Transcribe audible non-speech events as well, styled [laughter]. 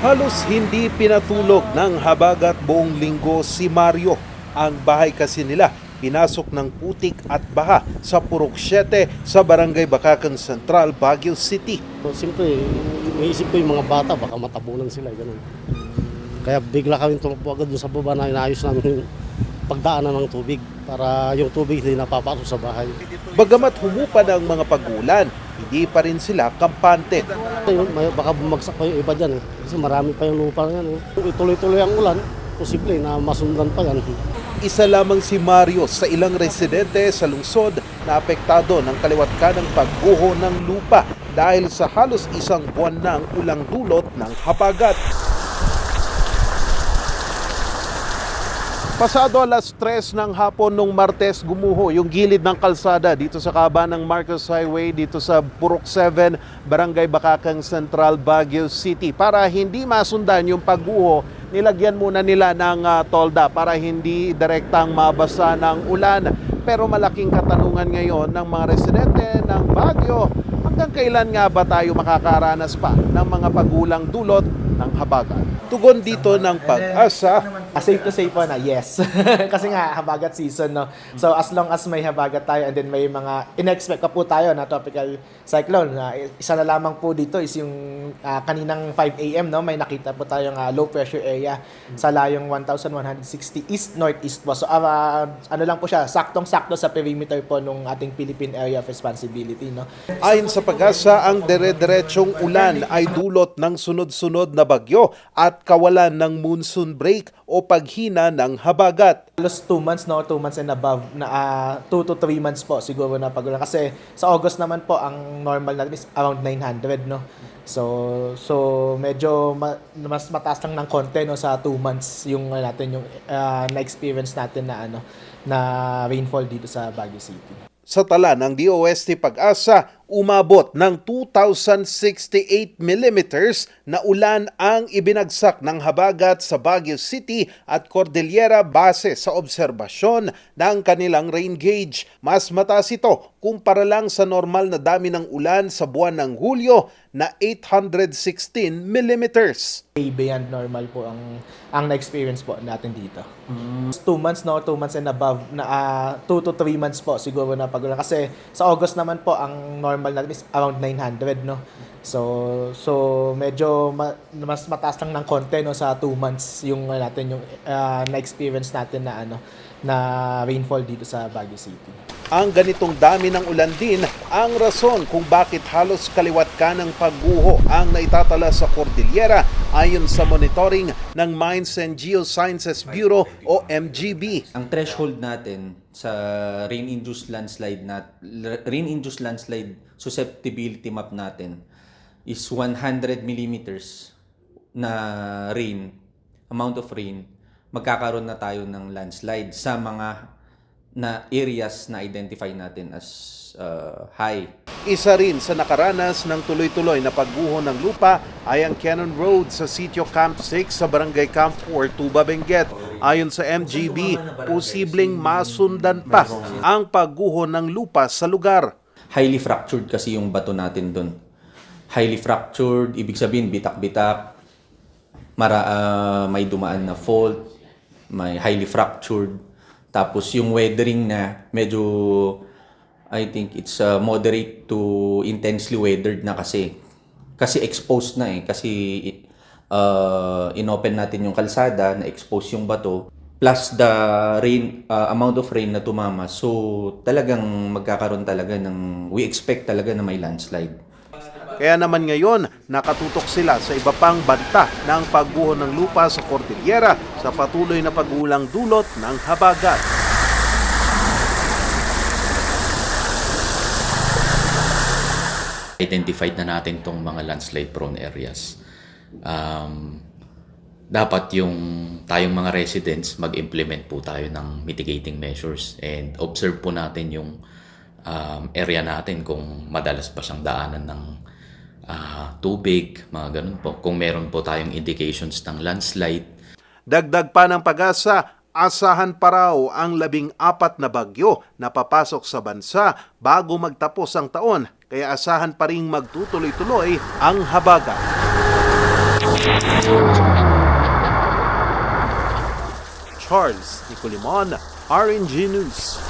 Halos hindi pinatulog ng habagat buong linggo si Mario. Ang bahay kasi nila pinasok ng putik at baha sa Purok 7 sa Barangay Bakakang Central, Baguio City. So, Siyempre, iniisip ko yung mga bata, baka matabunan sila, ganun. Kaya bigla kami tumakbo agad doon sa baba na inayos namin yung pagdaanan ng tubig para yung tubig hindi napapasok sa bahay. Bagamat humupa ng mga pagulan, hindi pa rin sila kampante. Ayun, may, baka bumagsak pa yung iba dyan eh. Kasi marami pa yung lupa yan eh. Kung ituloy-tuloy ang ulan, posible na masundan pa yan. Isa lamang si Mario sa ilang residente sa lungsod na apektado ng kaliwat ka ng pagguho ng lupa dahil sa halos isang buwan ng ulang dulot ng habagat. Pasado alas 3 ng hapon nung Martes gumuho yung gilid ng kalsada dito sa kaba ng Marcos Highway dito sa Purok 7, Barangay Bakakang Central, Baguio City. Para hindi masundan yung pagguho, nilagyan muna nila ng ah, tolda para hindi direktang mabasa ng ulan. Pero malaking katanungan ngayon ng mga residente ng Baguio, hanggang kailan nga ba tayo makakaranas pa ng mga pagulang dulot ng habagat? Tugon dito ng pag-asa, Ah, safe to say po na yes. [laughs] Kasi nga, habagat season, no? So, as long as may habagat tayo and then may mga, in-expect pa po tayo na tropical cyclone. na isa na lamang po dito is yung ah, kaninang 5 a.m., no? May nakita po tayong ah, low pressure area sa layong 1,160 east-northeast po. So, ah, ano lang po siya, saktong-sakto sa perimeter po nung ating Philippine Area of Responsibility, no? Ayon sa pag-asa, ang dire-diretsong ulan ay dulot ng sunod-sunod na bagyo at kawalan ng monsoon break o paghina ng habagat. Halos 2 months, no? 2 months and above na 2 to 3 months po siguro na pagulan. Kasi sa August naman po, ang normal natin is around 900, no? So, so medyo ma- mas mataas lang ng konti no sa 2 months yung ano natin yung ah, na-experience natin na ano na rainfall dito sa Baguio City. Sa tala ng DOST Pag-asa, umabot ng 2,068 millimeters na ulan ang ibinagsak ng habagat sa Baguio City at Cordillera base sa obserbasyon ng kanilang rain gauge. Mas mataas ito kumpara lang sa normal na dami ng ulan sa buwan ng Hulyo na 816 millimeters. way beyond normal po ang ang na-experience po natin dito. 2 months no, 2 months and above na 2 to 3 months po siguro na pagulan kasi sa August naman po ang normal natin is around 900 no. So so medyo ma- mas mataas lang ng konti no sa 2 months yung ano natin yung ah, na-experience natin na ano na rainfall dito sa Baguio City. Ang ganitong dami ng ulan din ang rason kung bakit halos kaliwat ka ng pagguho ang naitatala sa Cordillera ayon sa monitoring ng Mines and Geosciences Bureau o MGB. ang threshold natin sa rain-induced landslide na rain-induced landslide susceptibility map natin is 100 millimeters na rain, amount of rain, magkakaroon na tayo ng landslide sa mga na areas na identify natin as uh, high. Isa rin sa nakaranas ng tuloy-tuloy na pagguho ng lupa ay ang Cannon Road sa Sitio Camp 6 sa Barangay Camp 4, Tuba, Benguet. Ayon sa MGB, posibleng masundan pa ang pagguho ng lupa sa lugar. highly fractured kasi yung bato natin doon. Highly fractured, ibig sabihin bitak-bitak, mara, ah, may dumaan na fault, may highly fractured. Tapos yung weathering na medyo I think it's uh, moderate to intensely weathered na kasi. Kasi exposed na eh. Kasi uh, inopen natin yung kalsada, na-expose yung bato. Plus the rain, uh, amount of rain na tumama. So talagang magkakaroon talaga ng, we expect talaga na may landslide. Kaya naman ngayon, nakatutok sila sa iba pang banta ng pagguho ng lupa sa Cordillera sa patuloy na pagulang dulot ng habagat. identified na natin tong mga landslide prone areas. Um, dapat yung tayong mga residents mag-implement po tayo ng mitigating measures and observe po natin yung um, area natin kung madalas ba siyang daanan ng ah, tubig, mga ganun po. Kung meron po tayong indications ng landslide, Dagdag pa ng pag-asa, asahan pa raw ang labing apat na bagyo na papasok sa bansa bago magtapos ang taon. Kaya asahan pa rin magtutuloy-tuloy ang habagat. Charles Nicolimon, RNG News.